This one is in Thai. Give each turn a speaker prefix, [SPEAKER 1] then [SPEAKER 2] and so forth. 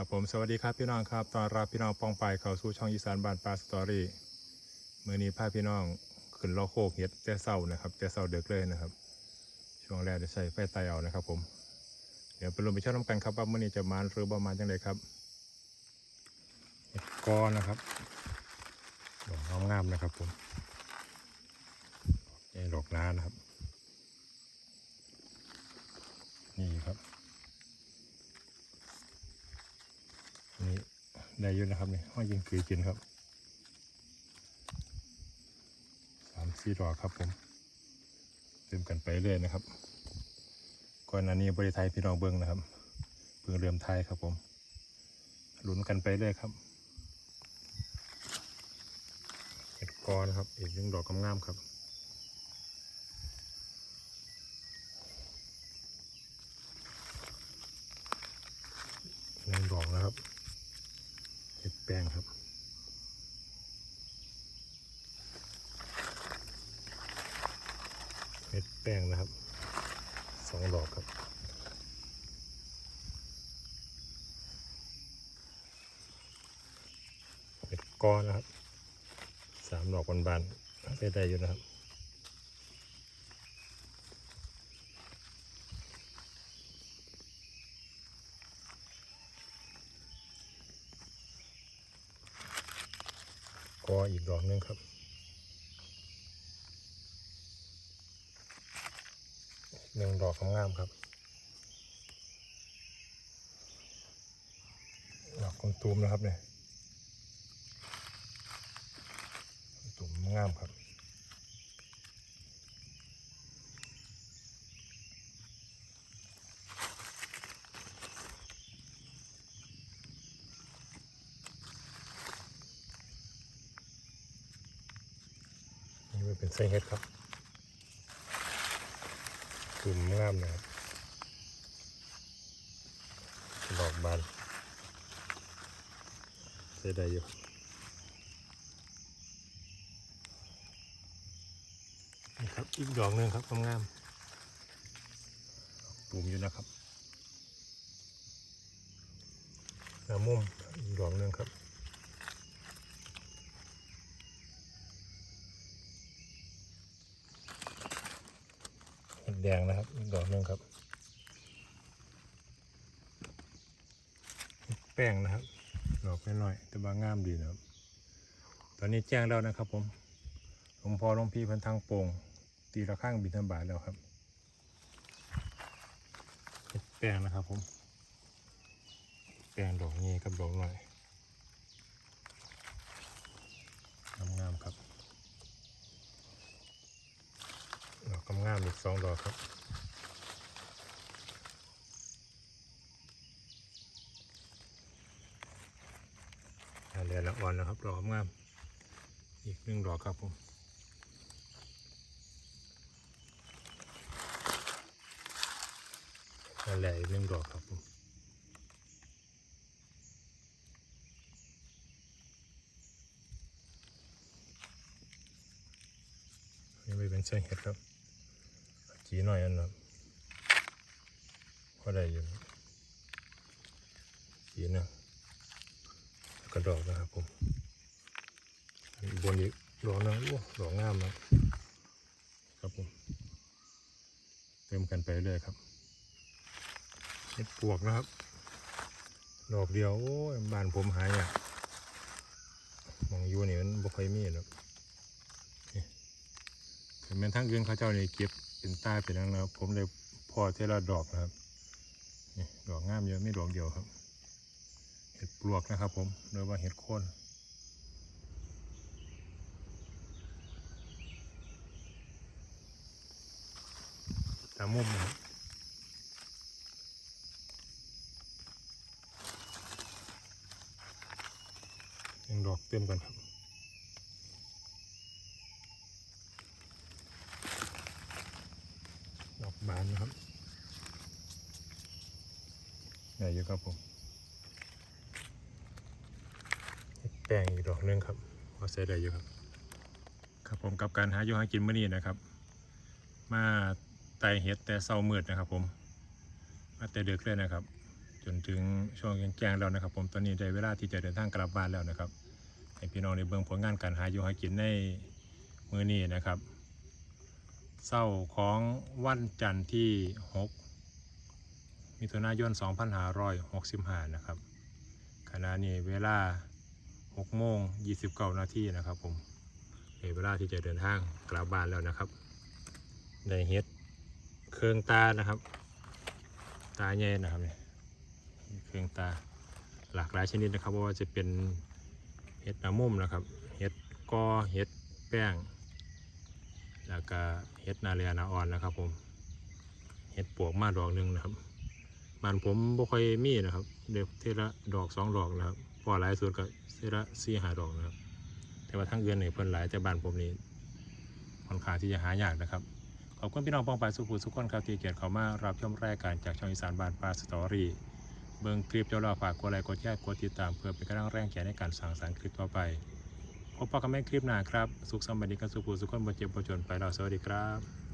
[SPEAKER 1] ครับผมสวัสดีครับพี่น้องครับตอนรับพี่น้องปองไปเข้าสู่ช่องอีสานบ้านปลาสตอรี่เมื่อนี้พาพี่น้องขึ้นล้อโคกเห็ดแต่เศร้านะครับแต่เศร้าเด็กเลยนะครับ ช่วงแรกจะใส่ไฟไตเอานะครับ ผม เดี๋ยวไปลงไปชอบน้ำกันครับว่าเมื่อนี้จะมาหรือประมาณยังไงครับเห็ดกอนะครับดอกงามๆนะครับผมนี่ดอกน้านะครับ นี่ครับ นี่ ได้เยอะนะครับนี่ห้อยยิงคือกินครับสามสี่ดอกครับผมเติมกันไปเรื่อยนะครับก่อนหน้านี้บริไทยพี่น้องเบิ้งนะครับเพิ่งเริ่มไทยครับผมหลุนกันไปเรื่อยครับเห็ดกอนะครับอีกหนึ่งดอกงามๆครับหนึ่งดอกนะครับ แป้งครับ เม็ดแป้งนะครับสองดอกครับเม็ดก้อนนะครับสามดอกบานๆได้ได้อยู่นะครับ ออีกดอกหนึงครับหนึ่งดอกงามครับ ดอกคนตูมนะครับเนี่ยตูมงามครับ นี่ เป็นไส้เห็ดครับตุ่มงามนะครับดอกบานใช้ได้อยู่นี่ครับอีกดอกหนึ่งครับงามๆตุ่มอยู่นะครับหน้ามุมอีกดอกหนึ่งครับ ดงนะครับอีกดอกหนึ่งครับ แป้งนะครับ ดอกน้อยๆแต่บางงามดีนะครับ ตอนนี้แจ้งแล้วนะครับผมหลวงพ่อหลวงพี่เพันทางโป่ง ตีระฆังบิณฑบาตแล้วครับ แป้งนะครับผม แป้งดอกนี้กับดอกหน้อยงามๆครับ ดอกงามอีกสองดอกครับ เหลือละอ่อนแล้วครับดอกงาม อีกหนึ่งดอกครับผมนั่นแหละอีกหนึ่งดอกครับผมนี่ไม่เป็นเส้นเห็ดครับ จีหน่อยอันนะครับพอได้อยู่นะจีนะกระดอกนะครับผมอันบนอีกดอกนึงโอ้ดอกงามนะครับผมเติมกันไปเรื่อยครับเห็ดปวกนะครับ ดอกเดียวโอ้บ้านผมหายอะมองยูนี่มันบ่ค่อยมีหรอกนี่แต่แม่นทั้งอื่นเขาเจ้านี่เก็บ เป็นใต้เป็นนั่นนะครับ ผมเลยพอเทละดอกนะครับนี่ดอกงามเยอะไม่ดอกเดียวครับ เห็ดปลวกนะครับ ผมหรือว่าเห็ดโคนตามมุมนะครับยังดอกเต็มกันครับ ดอก บานนะครับใหญ่อยู่ครับผมแป้งอีกดอกนึงครับพอใส่ได้อยู่ครับ ครับผมกับการหาอยู่หากินเมื้อนี้นะครับ มาไต่เห็ดแต่เศร้ามืดนะครับผม มาแต่ดึกเลยนะครับ จนถึงช่วงแกงๆแล้วนะครับ ผมตอนนี้ได้เวลาที่จะเดินทางกลับบ้านแล้วนะครับให้พี่น้องในเบื้องผลงานการหาอยู่หากินในมือนี้นะครับ เศร้าของวันจันทร์ที่ 6 มิถุนายน 2565 นะครับ ขณะนี้เวลา 6 โมง 29 นาทีนะครับผมเวลาที่จะเดินทางกลับบ้านแล้วนะครับในเฮ็ดเครื่องตานะครับ ตาแย่นะครับเนี่ยเครื่องตาหลากหลายชนิดนะครับเพราะว่าจะเป็นเห็ดนามุ่มนะครับเห็ดกอเห็ดแป้ง แล้วก็เห็ดนาเรียนาอ่อนนะครับ ผมเห็ดปวกมาดอกหนึ่งนะครับบ้านผมบ่ค่อยมีนะครับ เด็กเทละดอกสองดอกนะครับพอหลายสุดก็เทละสี่หาดอกนะครับ แต่ว่าทั้งเอือนเนี่ยเพิ่นหลายแต่บ้านผมนี่ค่อนข้างที่จะหายากนะครับขอบคุณพี่น้องปองไปสุขุสุขคนครับที่เกียรติเขามารับชมรายการจากช่องอีสานบ้านปลาสตอรี่เบิ่งคลิปเจ้าเราฝากกดไลค์กดแชร์กดติดตามเพื่อเป็นกำลังแรงใจในการสร้างสรรค์คลิปต่อไป พบกันใหม่คลิปหน้าครับ สุขสมบัติกันสุขสุขคนบนเจ็บบนจนไปเราสวัสดีครับ